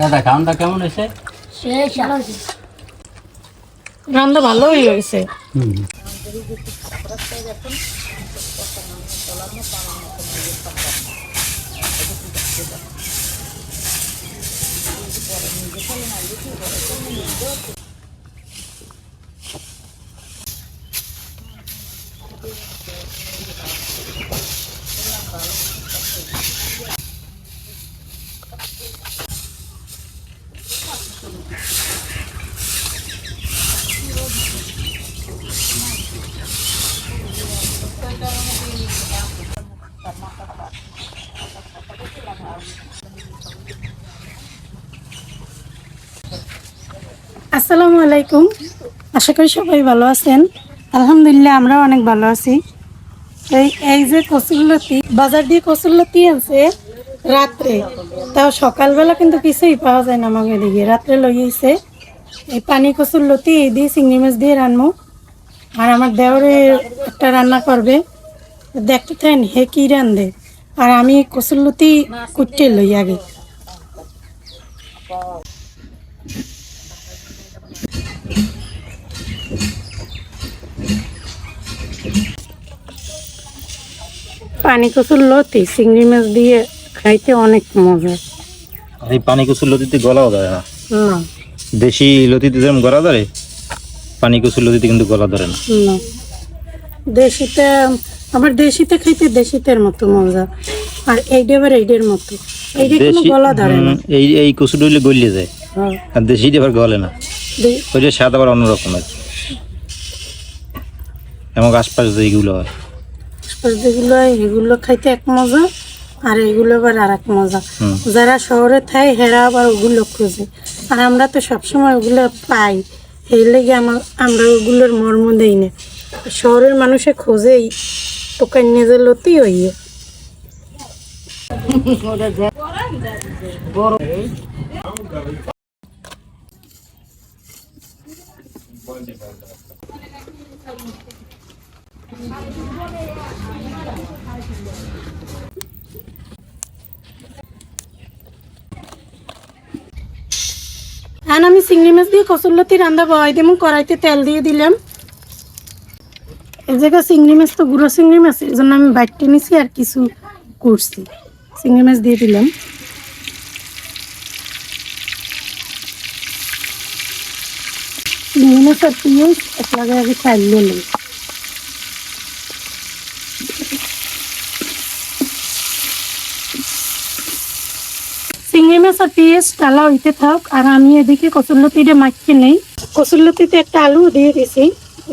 দাদা রান্না কেমন হয়েছে? রান্না ভালোই হয়েছে। হুম আসসালামু আলাইকুম। আশা করি সবাই ভালো আছেন। আলহামদুলিল্লাহ, আমরাও অনেক ভালো আছি। এই এই যে কচুরলতি, বাজার দিয়ে কচুরলতি আছে রাত্রে। তাও সকালবেলা কিন্তু কিছুই পাওয়া যায় না আমাকে দিকে রাত্রে লইয়েছে এই পানি কচুরলতি, এই দিয়ে চিংড়ি মাছ দিয়ে রান্নু আর আমার দেওরে একটা রান্না করবে। দেখতে থাকেন, হে কি রান্ধে। আর আমি কচুরলতি কুটতে লই আগে। পানি কচুর লতি চিংড়ি মাছ দিয়ে খাইতে অনেক মজা। এই পানি কচুর লতিতে গলাও ধরে না? না। দেশি লতিতে যেমন গলা ধরে পানি কচুর লতিতে কিন্তু গলা ধরে না। না। দেশিতে আমার দেশিতে খাইতে দেশিতের মতো মজা। আর এইটা আবার এইটার মতো। এইটা কোনো গলা ধরে না। এই এই কচুটা হইলে গলিয়ে যায়। হ্যাঁ, আর দেশিটা আবার গলে না। দে- ওইটা স্বাদ আবার অন্যরকম আর এবং আশপাশ যেগুলো হয়। যেগুলো এগুলো খাইতে এক মজা আর এগুলো আবার আর এক মজা যারা শহরে থাকে হেরা আবার ওগুলো খুঁজে। আর আমরা তো সবসময় ওগুলো পাই। এই লেগে আমার আমরা ওগুলোর মর্ম দেই না। শহরের মানুষে খোঁজেই টোকাই নিজের লতি হইয়ে। আমি চিংড়ি মাছ দিয়ে কচুরলতি রান্না বয় দিয়ে কড়াইতে তেল দিয়ে দিলাম। এই জায়গায় চিংড়ি মাছ তো গুঁড়ো চিংড়ি মাছ, এই জন্য আমি বাইটে নিছি আর কিছু করছি চিংড়ি মাছ দিয়ে দিলাম। চিংড়ি মাছ আর পিঁয়াজ এক লাগে আগে চাল নিলাম চিংড়ি আর টালা হইতে থাক, আর আমি এদিকে কচুরলতিটা মাখিয়ে নেই। কচুরলতিতে একটা আলু দিয়ে দিছি।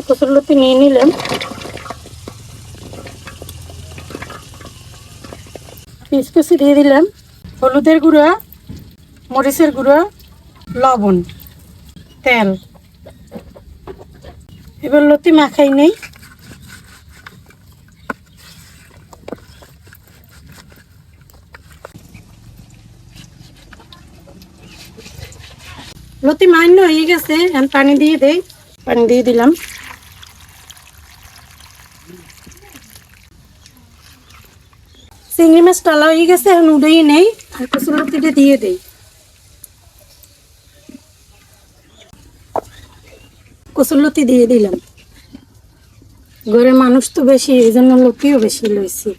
কচুরলতি নিয়ে নিলাম। পিস কুচি দিয়ে দিলাম। হলুদের গুঁড়া, মরিচের গুঁড়া, লবণ, তেল। এবার লতি মাখাই নেই। লতি মান্য হয়ে গেছে। এখন পানি দিয়ে দেই। পানি দিয়ে দিলাম। চিংড়ি মাছ টালা হয়ে গেছে, এখন উড়েই নেই। আর কচুর লতিটা দিয়ে দেই। কচুর লতি দিয়ে দিলাম। ঘরে মানুষ তো বেশি, এই জন্য লতিও বেশি লইছি।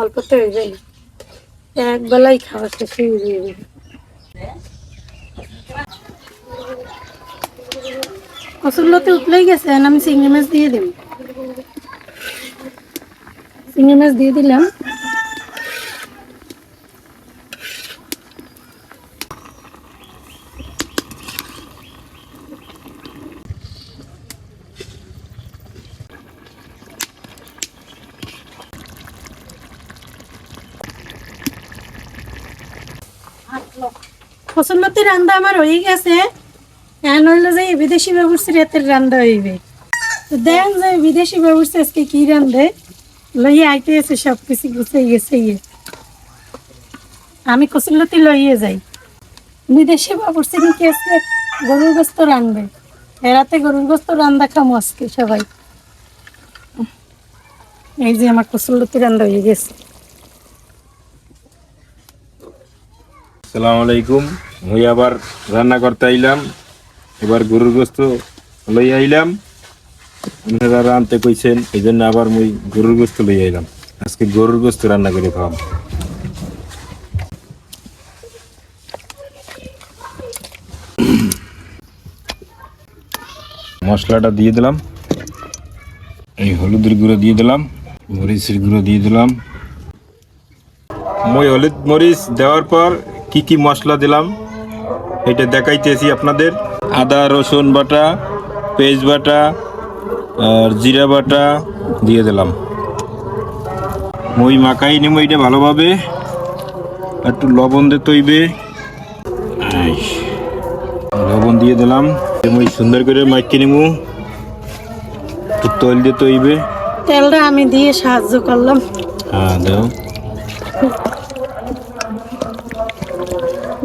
অল্পতে হয়ে যায়। এক বেলাই খাওয়া শেষ হয়ে কসুল্লতে উঠলেই গেছে আমি চিংড়ি মাছ দিয়ে দিম। চিংড়ি মাছ দিয়ে দিলাম। ফসলতি রান্না আমার হয়ে গেছে। এখন হইল যে বিদেশি ব্যবস্থা রাতের রান্না হইবে? তো দেন যে বিদেশি ব্যবস্থা আজকে কি রান্ধে লইয়ে আইতে আছে সব কিছু গুছিয়ে গেছে ইয়ে আমি কসুল্লতি লইয়ে যাই। বিদেশি ব্যবস্থা কি আজকে গরুর গোস্ত রান্ধবে এরাতে গরুর গোস্ত রান্না খামো আজকে সবাই। এই যে আমার কসুল্লতি রান্না হয়ে গেছে। সালাম আলাইকুম। মুই আবার রান্না করতে আইলাম। এবার গরুর গোস্ত লই আইলাম। আপনারা আনতে কইছেন এই জন্য আবার মুই গরুর গোস্ত লই আইলাম। আজকে গরুর গোস্ত রান্না করে খাওয়াম। মশলাটা দিয়ে দিলাম। এই হলুদের গুঁড়ো দিয়ে দিলাম, মরিচের গুঁড়ো দিয়ে দিলাম। মই হলুদ মরিচ দেওয়ার পর কি কি মশলা দিলাম, এটা দেখাইতেছি আপনাদের। আদা রসুন বাটা পেঁয়াজ বাটা আর জিরা বাটা দিয়ে দিলাম। মই মাখাই নিব এটা ভালোভাবে। একটু লবণ দিয়ে এই, লবণ দিয়ে দিলাম। মই সুন্দর করে মাখিয়ে নিব। একটু তৈল দিয়ে হইবে তেলটা আমি দিয়ে সাহায্য করলাম। হ্যাঁ দাও।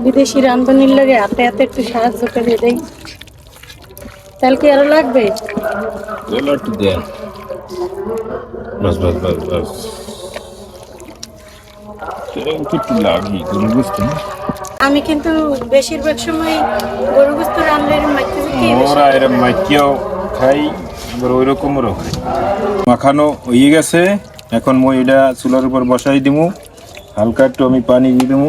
বিদেশি রান্ধনির লাগে হাতে হাতে একটু সাহায্য করে দেই। তেল কি আরও লাগবে? তেল একটু বাস বাস বাস বাস। আমি কিন্তু বেশিরভাগ সময় গরু গোস্ত রান্নার ওরা মাইকিয়াও খাই। আবার ওই রকমেরও মাখানো হয়ে গেছে। এখন মই এটা চুলার উপর বসাই দিমু। হালকা একটু আমি পানি দিয়ে দেবো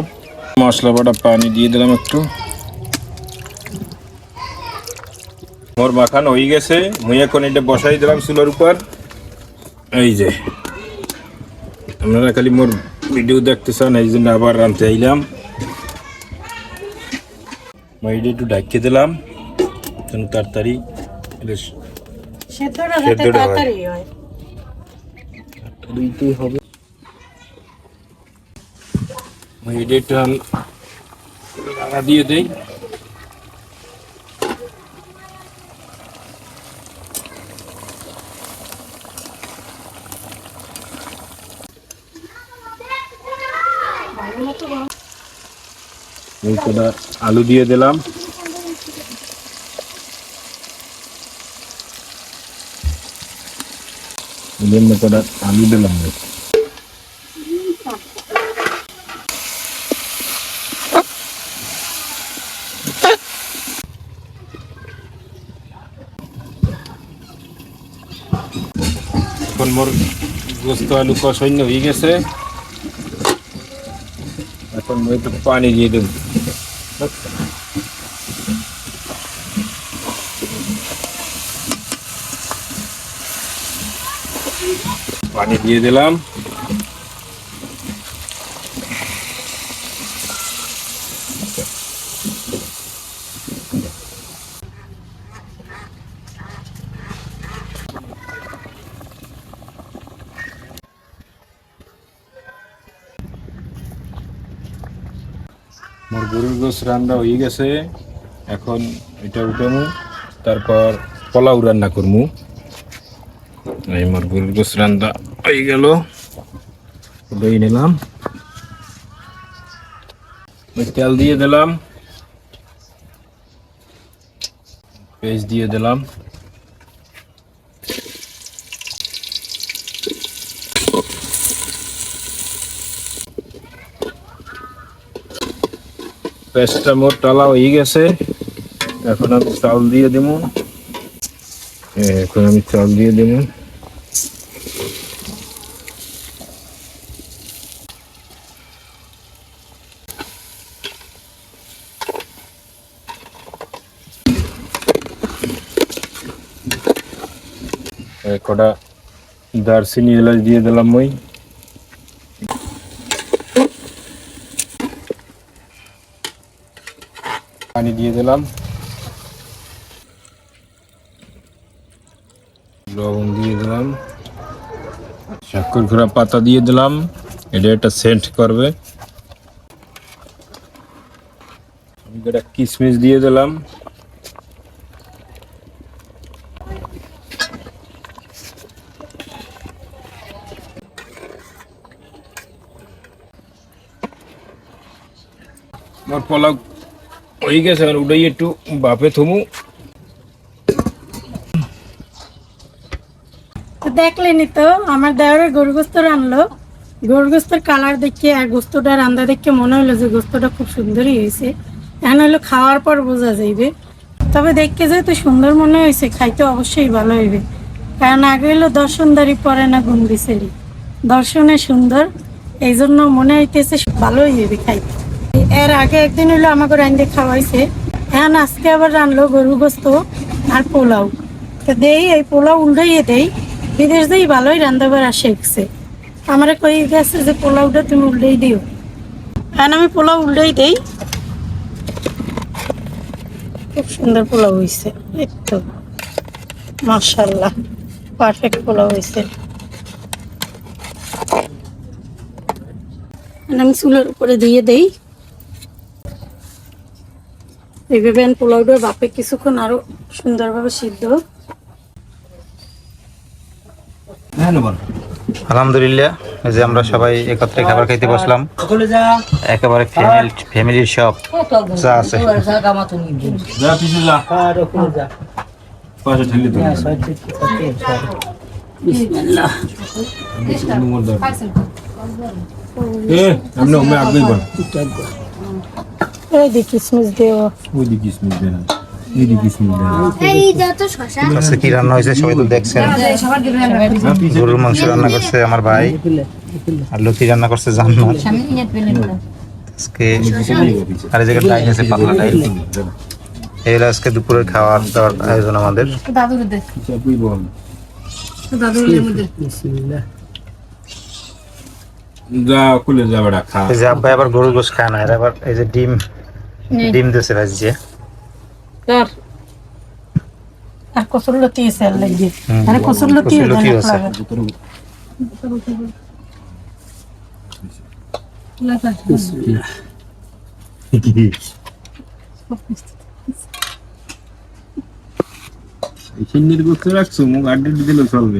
মশলা বাটা পানি দিয়ে দিলাম একটু। মোর মাখানো হয়ে গেছে মুই এখন এটা বসাই দিলাম চুলার উপর। এই যে আপনারা খালি মোর ভিডিও দেখতে চান এই জন্য আবার রাঁধতে আইলাম। মই এটা একটু ঢাকিয়ে দিলাম যেন তাড়াতাড়ি হবে। মই এটা একটু আল- লাগা দিয়ে কটা আলু দিয়ে দিলাম। এদের আলু দিলাম। এখন মোর গোস্ত আলু কষান্য হয়ে গেছে। এখন একটু পানি দিয়ে দেব। পানি দিয়ে দিলাম। মোর গরুর গোস রান্না হয়ে গেছে। এখন এটা উঠামু, তারপর পোলাও রান্না করমু। এই মোর গরুর গোস রান্না হয়ে গেল। উঠাই নিলাম। তেল দিয়ে দিলাম। পেঁয়াজ দিয়ে দিলাম। পেঁয়াজটা মোট টালা হয়ে গেছে। এখন আমি চাউল দিয়ে দেব। এখন আমি চাউল দিয়ে দেব। কটা দারচিনি এলাচ দিয়ে দিলাম মই। দিয়ে দিলাম। লবণ দিয়ে দিলাম। শাকর ঘোরা পাতা দিয়ে দিলাম। এটা একটা সেন্ট করবে। কটা কিশমিশ দিয়ে দিলাম। আমার হয়ে গেছে আর একটু বাপে থমু দেখলেনি তো আমার কালার দেখে আর গোস্তটা রান্না দেখে মনে হলো যে গোস্তটা খুব সুন্দরই হয়েছে এখন হলো খাওয়ার পর বোঝা যাইবে তবে দেখতে যেহেতু সুন্দর মনে হয়েছে খাইতে অবশ্যই ভালো হইবে কারণ আগে হলো দর্শনদারি পরে না গুন্ডিসেরি দর্শনে সুন্দর এই জন্য মনে হইতেছে ভালোই হইবে খাইতে এর আগে একদিন হলো আমাকে রান্ধে খাওয়াইছে। এখন আজকে আবার রানলো গরু গোস্ত আর পোলাও। তো দেই, এই পোলাও উল্টাইয়ে দেই। বিদেশ দেই ভালোই রান্না বাড়া শিখছে। আমার কই গেছে যে পোলাওটা তুমি উল্টেই দিও। এখন আমি পোলাও উল্টেই দেই। খুব সুন্দর পোলাও হয়েছে এই তো। মার্শাল্লাহ পারফেক্ট পোলাও হয়েছে আমি চুলের উপরে দিয়ে দেই। এইভাবে আমি পোলাওটা বাপে কিছুক্ষণ আরও সুন্দরভাবে সিদ্ধ আলহামদুলিল্লাহ যে আমরা সবাই একত্রে খাবার খাইতে বসলাম। একেবারে ফ্যামিলির সব যা আছে। যা এই দি কিসমিস ওই কিসমিস দেন এই দিকে কিসমিস দেন আজকে কি রান্না হয়েছে সবাই তো দেখছেন। গরুর মাংস রান্না করছে আমার ভাই। আর লতি রান্না করছে জান্নাত। আজকে আর এই জায়গায় ডাইল আছে পাতলা ডাইল এই আজকে দুপুরের খাওয়ার দাওয়ার আয়োজন আমাদের। যা খুলে যা বেড়া খা। এই যে আব্বাই আবার গরুর গোশ খায় না এরা আবার এই যে ডিম ডিম দিয়েছে ভাজিয়ে আর আর কসুর লতি আছে আর লাগিয়ে হুম। আরে কসুর লতি কসুর লতি আছে। সিন্নির গোস্ত রাখছো মুখ আড্ডি দিলে চলবে।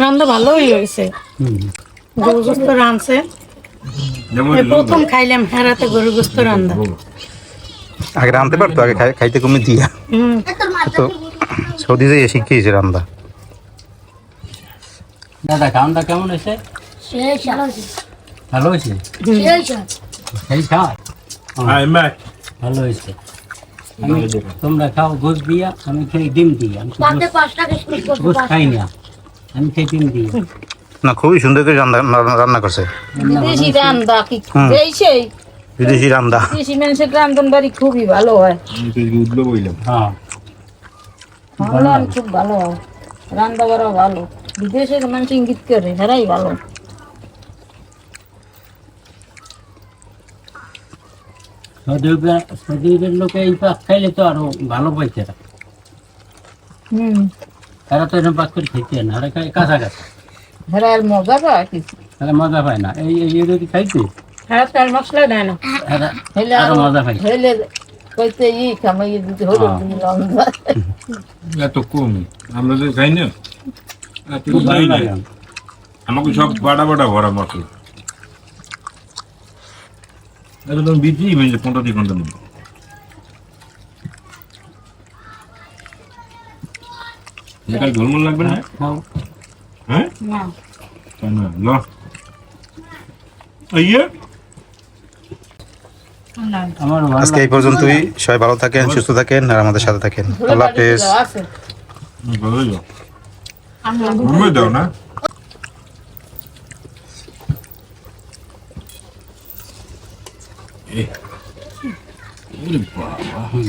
রান্না ভালোই হয়েছে। গরু গোস্ত রাঁধছে। প্রথম খাইলাম হেরাতে গরু গোস্ত রান্না। আগে রাঁধতে পারতো আগে খাইতে কমে দিয়া। তো সৌদি যাই শিখিয়েছে রান্না। দাদা খাওয়ানটা কেমন হয়েছে? ভালো হয়েছে? সেই খাওয়া ভালো হয়েছে। তোমরা খাও গোস দিয়া আমি খাই ডিম দিই আমি গোস খাই না। আমি খাই ডিম দিই। না খুবই সুন্দর করে রান্না করছে। দেশি রান্দা কি এই সেই। বিদেশি রান্না দেশি মানুষের রান্ধন বাড়ি খুবই ভালো হয়। আমি তো উঠল বললাম হ্যাঁ। ভালো আর খুব ভালো হয়। রান্না বাড়া ভালো। বিদেশের মানুষ ইঙ্গিত করে হেরাই ভালো। সৌদির লোকে এই পাক খাইলে তো আরও ভালো পাইছে। হুম। এরা তো এরকম পাক করে খেতে না এরা খায় কাঁচা কাঁচা হেরা আর মজা পায় কিছু। এরা মজা পায় না। এই এই যদি খাইতে হেরা তেল মশলা দেয় না। হেলে আরও মজা পাই হেলে কইতে ই খামাই দিতে হলো লঙ্কা এত কম। আমরা যে খাই না না। আমাকে সব বাটা বাটা ভরা মশলা। এটা তুমি বিক্রি হয়েছে পনেরো দিয়ে ঘণ্টার এখানে ঝোলমোল লাগবে না? খাও হ্যাঁ? না। ইয়ে আজকে এই পর্যন্তই। সবাই ভালো থাকেন সুস্থ থাকেন আর আমাদের সাথে থাকেন। আল্লাহ হাফেজ। আছে। ভালো যাও। ঘুমিয়ে দাও না। বাবা।